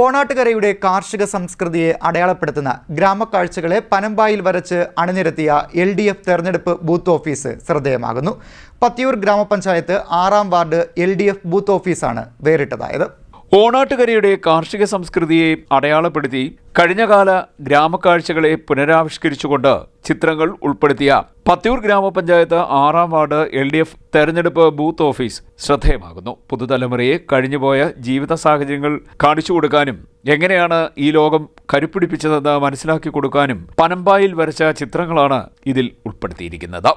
ഓണാട്ടുകരയുടെ കാർഷിക സംസ്കൃതിയെ അടയാളപ്പെടുത്തുന്ന ഗ്രാമക്കാഴ്ചകളെ പനമ്പായിൽ വരച്ച് അണിനിരത്തിയ എൽ ഡി എഫ് തെരഞ്ഞെടുപ്പ് ബൂത്ത് ഓഫീസ് ശ്രദ്ധേയമാകുന്നു. പത്തിയൂർ ഗ്രാമപഞ്ചായത്ത് ആറാം ward L D F booth ഓഫീസാണ് വേറിട്ടതായത്. ഓണാട്ടുകരയുടെ കാർഷിക സംസ്കൃതിയെ അടയാളപ്പെടുത്തി കഴിഞ്ഞകാല ഗ്രാമക്കാഴ്ചകളെ പുനരാവിഷ്കരിച്ചുകൊണ്ട് ചിത്രങ്ങൾ ഉൾപ്പെടുത്തിയ പത്തിയൂർ ഗ്രാമപഞ്ചായത്ത് ആറാം വാർഡ് എൽ ഡി എഫ് തെരഞ്ഞെടുപ്പ് ബൂത്ത് ഓഫീസ് ശ്രദ്ധേയമാകുന്നു. പുതുതലമുറയെ കഴിഞ്ഞുപോയ ജീവിത സാഹചര്യങ്ങൾ കാണിച്ചു കൊടുക്കാനും എങ്ങനെയാണ് ഈ ലോകം കരുപ്പിടിപ്പിച്ചതെന്ന് മനസ്സിലാക്കി കൊടുക്കാനും പനമ്പായിൽ വരച്ച ചിത്രങ്ങളാണ് ഇതിൽ ഉൾപ്പെടുത്തിയിരിക്കുന്നത്.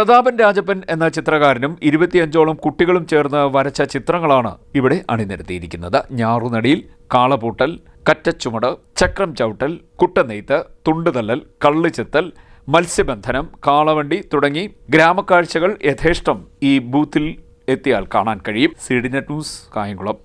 പ്രതാപൻ രാജപ്പൻ എന്ന ചിത്രകാരനും ഇരുപത്തിയഞ്ചോളം കുട്ടികളും ചേർന്ന് വരച്ച ചിത്രങ്ങളാണ് ഇവിടെ അണിനിരത്തിയിരിക്കുന്നത്. ഞാറുനടിയിൽ കാളപൂട്ടൽ കറ്റച്ചുമട് ചക്രം ചവിട്ടൽ കുട്ടനെയ്ത്ത് തുണ്ടുതല്ലൽ കള്ളുചെത്തൽ മത്സ്യബന്ധനം കാളവണ്ടി തുടങ്ങി ഗ്രാമക്കാഴ്ചകൾ യഥേഷ്ടം ഈ ബൂത്തിൽ എത്തിയാൽ കാണാൻ കഴിയും. CDnet news Kayamkulam.